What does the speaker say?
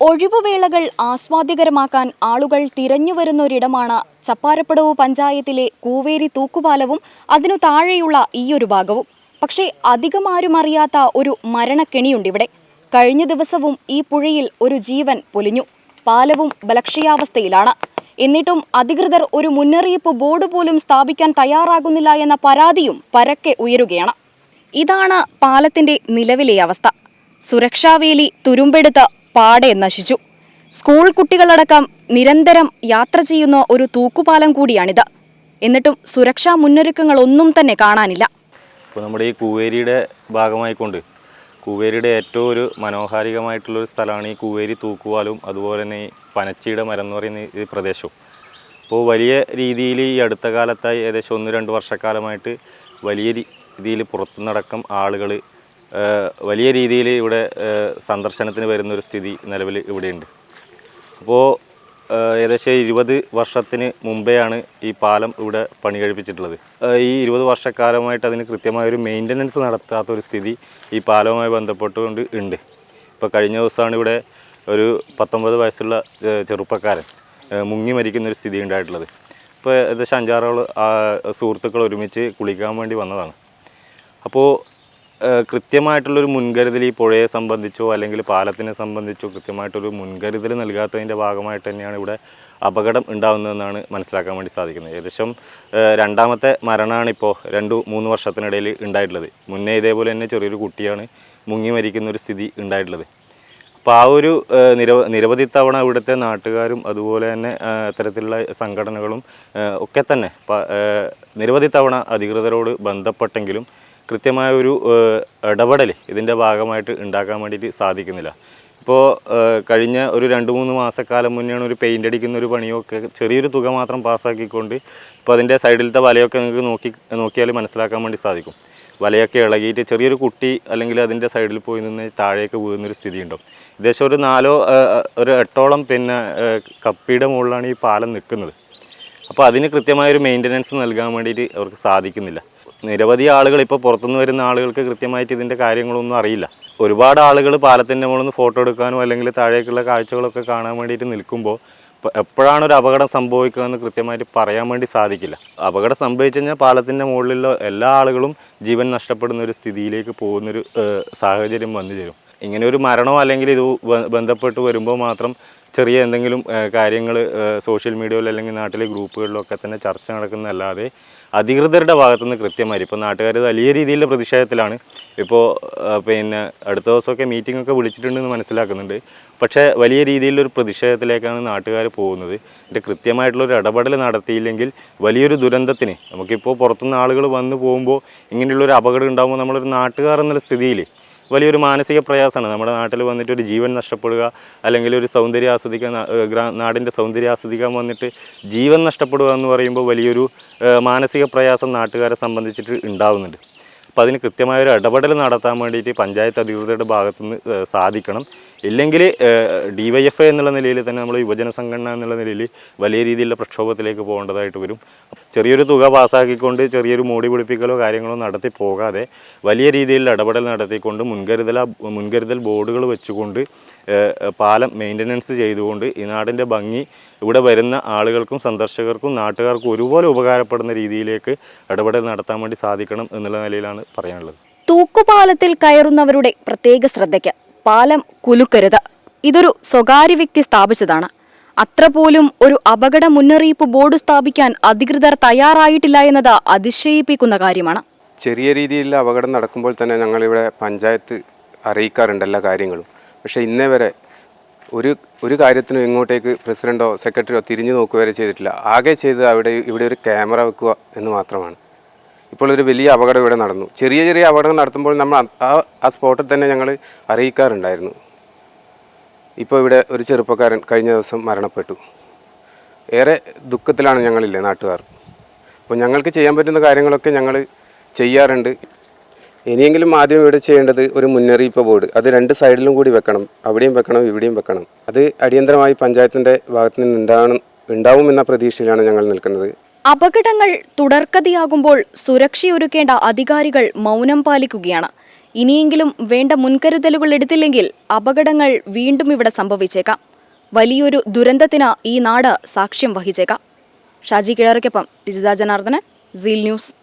ഒഴിവുവേളകൾ ആസ്വാദ്യകരമാക്കാൻ ആളുകൾ തിരഞ്ഞു വരുന്നൊരിടമാണ് ചപ്പാരപ്പടവ് പഞ്ചായത്തിലെ കൂവേരി തൂക്കുപാലവും അതിനു താഴെയുള്ള ഈയൊരു ഭാഗവും. പക്ഷേ അധികം ആരും അറിയാത്ത ഒരു മരണക്കെണിയുണ്ട് ഇവിടെ. കഴിഞ്ഞ ദിവസവും ഈ പുഴയിൽ ഒരു ജീവൻ പൊലിഞ്ഞു. പാലവും ബലക്ഷയാവസ്ഥയിലാണ്. എന്നിട്ടും അധികൃതർ ഒരു മുന്നറിയിപ്പ് ബോർഡ് പോലും സ്ഥാപിക്കാൻ തയ്യാറാകുന്നില്ല എന്ന പരാതിയും പരക്കെ ഉയരുകയാണ്. ഇതാണ് പാലത്തിന്റെ നിലവിലെ അവസ്ഥ. സുരക്ഷാവേലി തുരുമ്പെടുത്ത് പാടെ നശിച്ചു. സ്കൂൾ കുട്ടികളടക്കം നിരന്തരം യാത്ര ചെയ്യുന്ന ഒരു തൂക്കുപാലം കൂടിയാണിത്. എന്നിട്ടും സുരക്ഷാ മുന്നൊരുക്കങ്ങൾ ഒന്നും തന്നെ കാണാനില്ല. ഇപ്പോൾ നമ്മുടെ ഈ കൂവേരിയുടെ ഭാഗമായിക്കൊണ്ട് കൂവേരിയുടെ ഏറ്റവും ഒരു മനോഹാരികമായിട്ടുള്ള ഒരു സ്ഥലമാണ് ഈ കൂവേരി തൂക്കുവാലും അതുപോലെ തന്നെ ഈ പനച്ചിയുടെ മരം എന്ന് പറയുന്ന ഈ പ്രദേശവും. അപ്പോൾ വലിയ രീതിയിൽ ഈ അടുത്ത കാലത്തായി ഏകദേശം ഒന്ന് രണ്ട് വർഷക്കാലമായിട്ട് വലിയ രീതിയിൽ പുറത്തുനിന്നടക്കം ആളുകൾ വലിയ രീതിയിൽ ഇവിടെ സന്ദർശനത്തിന് വരുന്ന ഒരു സ്ഥിതി നിലവിൽ ഇവിടെയുണ്ട്. അപ്പോൾ ഏകദേശം ഇരുപത് വർഷത്തിന് മുമ്പെയാണ് ഈ പാലം ഇവിടെ പണി കഴിപ്പിച്ചിട്ടുള്ളത് ഈ ഇരുപത് വർഷക്കാലമായിട്ട് അതിന് കൃത്യമായ ഒരു മെയിന്റനൻസ് നടത്താത്ത ഒരു സ്ഥിതി ഈ പാലവുമായി ബന്ധപ്പെട്ടുകൊണ്ട് ഉണ്ട്. ഇപ്പോൾ കഴിഞ്ഞ ദിവസമാണ് ഇവിടെ ഒരു പത്തൊമ്പത് വയസ്സുള്ള ചെറുപ്പക്കാരൻ മുങ്ങി മരിക്കുന്ന ഒരു സ്ഥിതി ഉണ്ടായിട്ടുള്ളത്. ഇപ്പോൾ ഏകദേശം അഞ്ചാറോളം സുഹൃത്തുക്കൾ ഒരുമിച്ച് കുളിക്കാൻ വേണ്ടി വന്നതാണ്. അപ്പോൾ കൃത്യമായിട്ടുള്ളൊരു മുൻകരുതൽ ഈ പുഴയെ സംബന്ധിച്ചോ അല്ലെങ്കിൽ പാലത്തിനെ സംബന്ധിച്ചോ കൃത്യമായിട്ടൊരു മുൻകരുതൽ നൽകാത്തതിന്റെ ഭാഗമായിട്ട് തന്നെയാണ് ഇവിടെ അപകടം ഉണ്ടാകുന്നതെന്നാണ് മനസ്സിലാക്കാൻ വേണ്ടി സാധിക്കുന്നത്. ഏകദേശം രണ്ടാമത്തെ മരണമാണ് ഇപ്പോൾ രണ്ട് മൂന്ന് വർഷത്തിനിടയിൽ ഉണ്ടായിട്ടുള്ളത്. മുന്നേ ഇതേപോലെ തന്നെ ചെറിയൊരു കുട്ടിയാണ് മുങ്ങി മരിക്കുന്ന ഒരു സ്ഥിതി ഉണ്ടായിട്ടുള്ളത്. അപ്പോൾ ആ ഒരു നിരവ നിരവധി തവണ ഇവിടുത്തെ നാട്ടുകാരും അതുപോലെ തന്നെ അത്തരത്തിലുള്ള സംഘടനകളും ഒക്കെ തന്നെ നിരവധി തവണ അധികൃതരോട് ബന്ധപ്പെട്ടെങ്കിലും കൃത്യമായ ഒരു ഇടപെടൽ ഇതിന്റെ ഭാഗമായിട്ട് ഉണ്ടാക്കാൻ വേണ്ടിയിട്ട് സാധിക്കുന്നില്ല. ഇപ്പോൾ കഴിഞ്ഞ ഒരു രണ്ട് മൂന്ന് മാസക്കാലം മുന്നെയാണ് ഒരു പെയിന്റ് അടിക്കുന്ന ഒരു പണിയൊക്കെ ചെറിയൊരു തുക മാത്രം പാസ്സാക്കിക്കൊണ്ട് ഇപ്പോൾ അതിന്റെ സൈഡിലത്തെ വലയൊക്കെ നിങ്ങൾക്ക് നോക്കി നോക്കിയാൽ മനസ്സിലാക്കാൻ വേണ്ടി സാധിക്കും. വലയൊക്കെ ഇളകിയിട്ട് ചെറിയൊരു കുട്ടി അല്ലെങ്കിൽ അതിന്റെ സൈഡിൽ പോയി നിന്ന് താഴേക്ക് വീഴുന്നൊരു സ്ഥിതി ഉണ്ടാവും ഏകദേശം ഒരു നാലോ ഒരു എട്ടോളം പിന്നെ കപ്പിയുടെ മുകളിലാണ് ഈ പാലം നിൽക്കുന്നത്. അപ്പോൾ അതിന് കൃത്യമായൊരു മെയിന്റനൻസ് നൽകാൻ വേണ്ടിയിട്ട് അവർക്ക് സാധിക്കുന്നില്ല. നിരവധി ആളുകൾ ഇപ്പോൾ പുറത്തുനിന്ന് വരുന്ന ആളുകൾക്ക് കൃത്യമായിട്ട് ഇതിന്റെ കാര്യങ്ങളൊന്നും അറിയില്ല. ഒരുപാട് ആളുകൾ പാലത്തിന്റെ മുകളിൽ നിന്ന് ഫോട്ടോ എടുക്കാനോ അല്ലെങ്കിൽ താഴേക്കുള്ള കാഴ്ചകളൊക്കെ കാണാൻ വേണ്ടിയിട്ട് നിൽക്കുമ്പോൾ എപ്പോഴാണ് ഒരു അപകടം സംഭവിക്കുക എന്ന് കൃത്യമായിട്ട് പറയാൻ വേണ്ടി സാധിക്കില്ല. അപകടം സംഭവിച്ചു കഴിഞ്ഞാൽ പാലത്തിന്റെ മുകളിലുള്ള എല്ലാ ആളുകളും ജീവൻ നഷ്ടപ്പെടുന്ന ഒരു സ്ഥിതിയിലേക്ക് പോകുന്നൊരു സാഹചര്യം വന്നു ചേരും. ഇങ്ങനെ ഒരു മരണമോ അല്ലെങ്കിൽ ഇത് ബന്ധപ്പെട്ട് വരുമ്പോൾ മാത്രം ചെറിയ എന്തെങ്കിലും കാര്യങ്ങൾ സോഷ്യൽ മീഡിയയിൽ അല്ലെങ്കിൽ നാട്ടിലെ ഗ്രൂപ്പുകളിലൊക്കെ തന്നെ ചർച്ച നടക്കുന്നതല്ലാതെ അധികൃതരുടെ ഭാഗത്തുനിന്ന് കൃത്യമായി ഇപ്പോൾ നാട്ടുകാർ വലിയ രീതിയിലുള്ള പ്രതിഷേധത്തിലാണ്. ഇപ്പോൾ പിന്നെ അടുത്ത ദിവസമൊക്കെ മീറ്റിംഗ് ഒക്കെ വിളിച്ചിട്ടുണ്ടെന്ന് മനസ്സിലാക്കുന്നുണ്ട്. പക്ഷേ വലിയ രീതിയിലൊരു പ്രതിഷേധത്തിലേക്കാണ് നാട്ടുകാർ പോകുന്നത്. എന്റെ കൃത്യമായിട്ടുള്ളൊരു ഇടപെടൽ നടത്തിയില്ലെങ്കിൽ വലിയൊരു ദുരന്തത്തിന് നമുക്കിപ്പോൾ പുറത്തുനിന്ന് ആളുകൾ വന്നു പോകുമ്പോൾ ഇങ്ങനെയുള്ളൊരു അപകടം ഉണ്ടാകുമ്പോൾ നമ്മളൊരു നാട്ടുകാർ എന്നുള്ള സ്ഥിതിയിൽ വലിയൊരു മാനസിക പ്രയാസമാണ്. നമ്മുടെ നാട്ടിൽ വന്നിട്ട് ഒരു ജീവൻ നഷ്ടപ്പെടുക അല്ലെങ്കിൽ ഒരു സൗന്ദര്യം ആസ്വദിക്കാൻ നാടിന്റെ സൗന്ദര്യം ആസ്വദിക്കാൻ വന്നിട്ട് ജീവൻ നഷ്ടപ്പെടുക എന്ന് പറയുമ്പോൾ വലിയൊരു മാനസിക പ്രയാസം നാട്ടുകാരെ സംബന്ധിച്ചിട്ട് ഉണ്ടാവുന്നുണ്ട്. അപ്പോൾ അതിന് കൃത്യമായ ഒരു ഇടപെടൽ നടത്താൻ വേണ്ടിയിട്ട് പഞ്ചായത്ത് അധികൃതരുടെ ഭാഗത്തുനിന്ന് നിന്ന് സാധിക്കണം. ഇല്ലെങ്കിൽ ഡി വൈ എഫ് ഐ എന്നുള്ള നിലയിൽ തന്നെ നമ്മൾ യുവജന സംഘടന എന്നുള്ള നിലയിൽ വലിയ രീതിയിലുള്ള പ്രക്ഷോഭത്തിലേക്ക് പോകേണ്ടതായിട്ട് വരും. ചെറിയൊരു തുക പാസ്സാക്കിക്കൊണ്ട് ചെറിയൊരു മോടി പിടിപ്പിക്കലോ കാര്യങ്ങളോ നടത്തി പോകാതെ വലിയ രീതിയിലുള്ള ഇടപെടൽ നടത്തിക്കൊണ്ട് മുൻകരുതൽ മുൻകരുതൽ ബോർഡുകൾ വെച്ചുകൊണ്ട് പാലം മെയിന്റനൻസ് ചെയ്തുകൊണ്ട് ഈ നാടിന്റെ ഭംഗി ഇവിടെ വരുന്ന ആളുകൾക്കും സന്ദർശകർക്കും നാട്ടുകാർക്കും ഒരുപോലെ ഉപകാരപ്പെടുന്ന രീതിയിലേക്ക് ഇടപെടൽ നടത്താൻ വേണ്ടി സാധിക്കണം എന്നുള്ള നിലയിലാണ് പറയാനുള്ളത്. തൂക്കുപാലത്തിൽ കയറുന്നവരുടെ പ്രത്യേക ശ്രദ്ധയ്ക്ക് പാലം കുലുക്കരുത്. ഇതൊരു സ്വകാര്യ വ്യക്തി സ്ഥാപിച്ചതാണ്. അത്ര പോലും ഒരു അപകട മുന്നറിയിപ്പ് ബോർഡ് സ്ഥാപിക്കാൻ അധികൃതർ തയ്യാറായിട്ടില്ല എന്നത് അതിശയിപ്പിക്കുന്ന കാര്യമാണ്. ചെറിയ രീതിയിലുള്ള അപകടം നടക്കുമ്പോൾ തന്നെ ഞങ്ങളിവിടെ പഞ്ചായത്ത് അറിയിക്കാറുണ്ട് എല്ലാ കാര്യങ്ങളും. പക്ഷേ ഇന്നേ വരെ ഒരു ഒരു കാര്യത്തിനും ഇങ്ങോട്ടേക്ക് പ്രസിഡന്റോ സെക്രട്ടറിയോ തിരിഞ്ഞു നോക്കുക വരെ ചെയ്തിട്ടില്ല. ആകെ ചെയ്തത് അവിടെ ഇവിടെ ഒരു ക്യാമറ വെക്കുക എന്ന് മാത്രമാണ്. ഇപ്പോൾ ഒരു വലിയ അപകടം ഇവിടെ നടന്നു. ചെറിയ ചെറിയ അപകടം നടത്തുമ്പോൾ നമ്മൾ ആ ആ സ്പോട്ടിൽ തന്നെ ഞങ്ങൾ അറിയിക്കാറുണ്ടായിരുന്നു. ഇപ്പോൾ ഇവിടെ ഒരു ചെറുപ്പക്കാരൻ കഴിഞ്ഞ ദിവസം മരണപ്പെട്ടു. ഏറെ ദുഃഖത്തിലാണ് ഞങ്ങളില്ലേ നാട്ടുകാർ. അപ്പോൾ ഞങ്ങൾക്ക് ചെയ്യാൻ പറ്റുന്ന കാര്യങ്ങളൊക്കെ ഞങ്ങൾ ചെയ്യാറുണ്ട്. ഇനിയെങ്കിലും ആദ്യം ഇവിടെ ചെയ്യേണ്ടത് ഒരു മുന്നറിയിപ്പ് ബോർഡ്. അത് രണ്ട് സൈഡിലും കൂടി വെക്കണം. അവിടെയും വെക്കണം ഇവിടെയും വെക്കണം. അത് അടിയന്തരമായി പഞ്ചായത്തിന്റെ ഭാഗത്ത് നിന്ന് ഉണ്ടാകണം ഉണ്ടാവുമെന്ന പ്രതീക്ഷയിലാണ് ഞങ്ങൾ നിൽക്കുന്നത്. അപകടങ്ങൾ തുടർക്കഥയാകുമ്പോൾ സുരക്ഷയൊരുക്കേണ്ട അധികാരികൾ മൗനം പാലിക്കുകയാണ്. ഇനിയെങ്കിലും വേണ്ട മുൻകരുതലുകൾ എടുത്തില്ലെങ്കിൽ അപകടങ്ങൾ വീണ്ടും ഇവിടെ സംഭവിച്ചേക്കാം. വലിയൊരു ദുരന്തത്തിന് ഈ നാട് സാക്ഷ്യം വഹിച്ചേക്കാം. ഷാജി കിഴറയ്ക്കൊപ്പം രിജിത ജനാർദ്ദനൻ സീൽ ന്യൂസ്.